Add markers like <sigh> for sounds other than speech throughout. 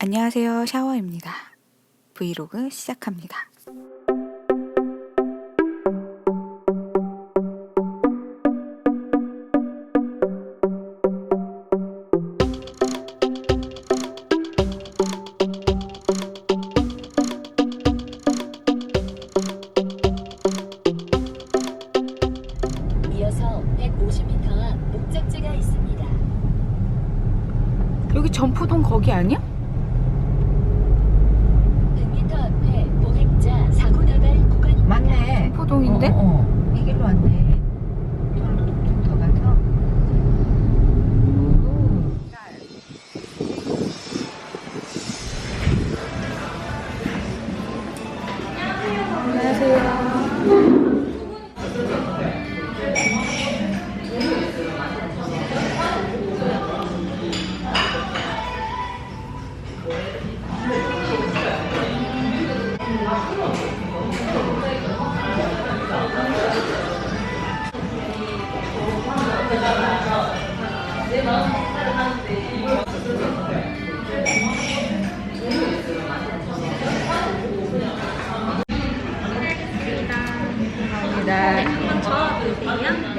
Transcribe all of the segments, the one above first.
안녕하세요. 샤워입니다. 브이로그 시작합니다. 이어서 150m 앞 목적지가 있습니다. 여기 점포동 거기 아니야? 시리프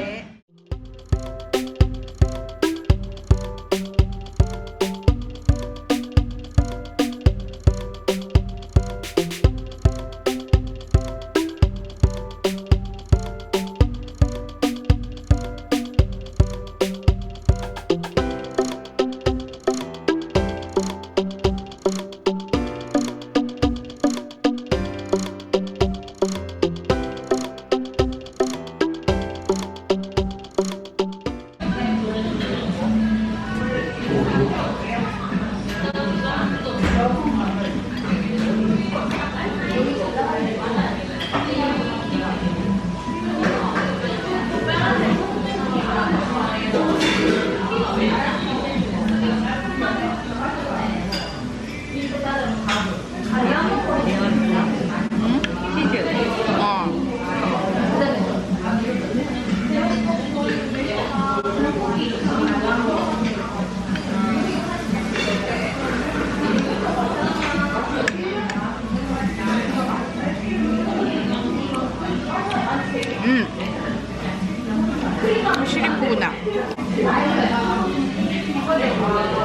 구나. 아기가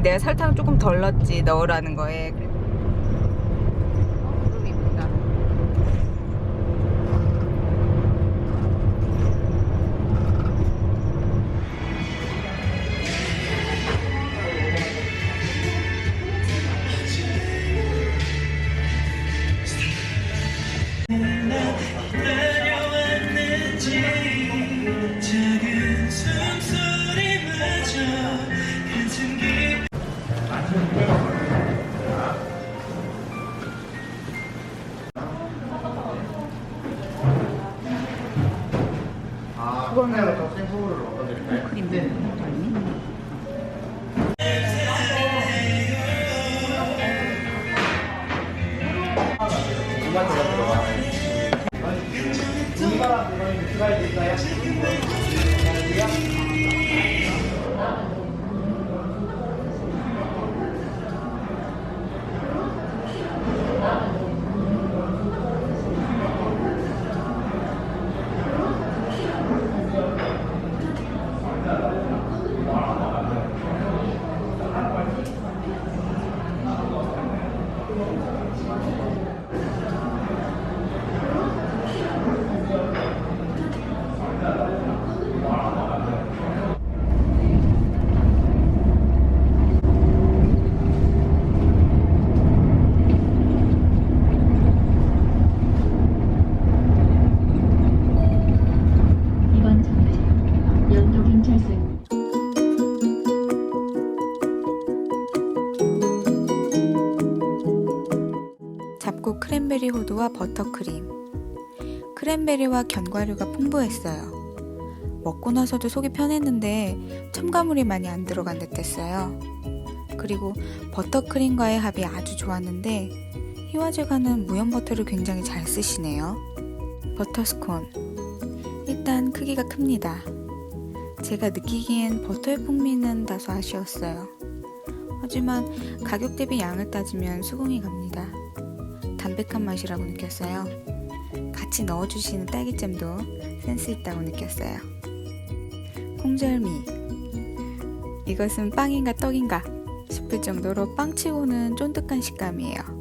내가 설탕 조금 덜 넣었지 넣으라는 거에. 今回なの突然ゴールを訪れて、ね、 크랜베리 호두와 버터크림. 크랜베리와 견과류가 풍부했어요. 먹고 나서도 속이 편했는데 첨가물이 많이 안 들어간 듯 했어요. 그리고 버터크림과의 합이 아주 좋았는데 희화제가는 무염버터를 굉장히 잘 쓰시네요. 버터스콘. 일단 크기가 큽니다. 제가 느끼기엔 버터의 풍미는 다소 아쉬웠어요. 하지만 가격 대비 양을 따지면 수긍이 갑니다. 담백한 맛이라고 느꼈어요. 같이 넣어주시는 딸기잼도 센스 있다고 느꼈어요. 콩절미. 이것은 빵인가 떡인가 싶을 정도로 빵치고는 쫀득한 식감이에요.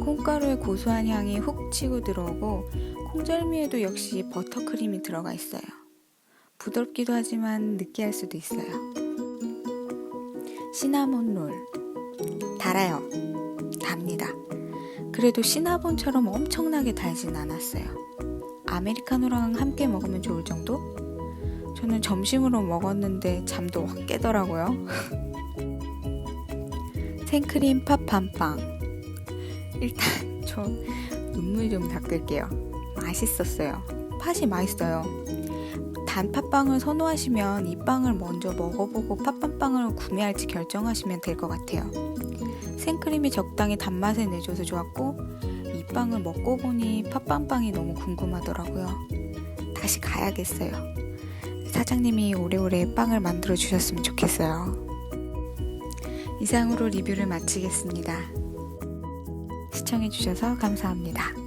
콩가루의 고소한 향이 훅 치고 들어오고 콩절미에도 역시 버터크림이 들어가 있어요. 부드럽기도 하지만 느끼할 수도 있어요. 시나몬 롤. 달아요. 답니다. 그래도 시나몬처럼 엄청나게 달진 않았어요. 아메리카노랑 함께 먹으면 좋을 정도? 저는 점심으로 먹었는데 잠도 확 깨더라고요. <laughs> 생크림 팥 반빵. 일단 저 눈물 좀 닦을게요. 맛있었어요. 팥이 맛있어요. 단 팥빵을 선호하시면 이 빵을 먼저 먹어보고 팥빵빵을 구매할지 결정하시면 될 것 같아요. 생크림이 적당히 단맛을 내줘서 좋았고 이 빵을 먹고 보니 팥빵빵이 너무 궁금하더라고요. 다시 가야겠어요. 사장님이 오래오래 빵을 만들어 주셨으면 좋겠어요. 이상으로 리뷰를 마치겠습니다. 시청해주셔서 감사합니다.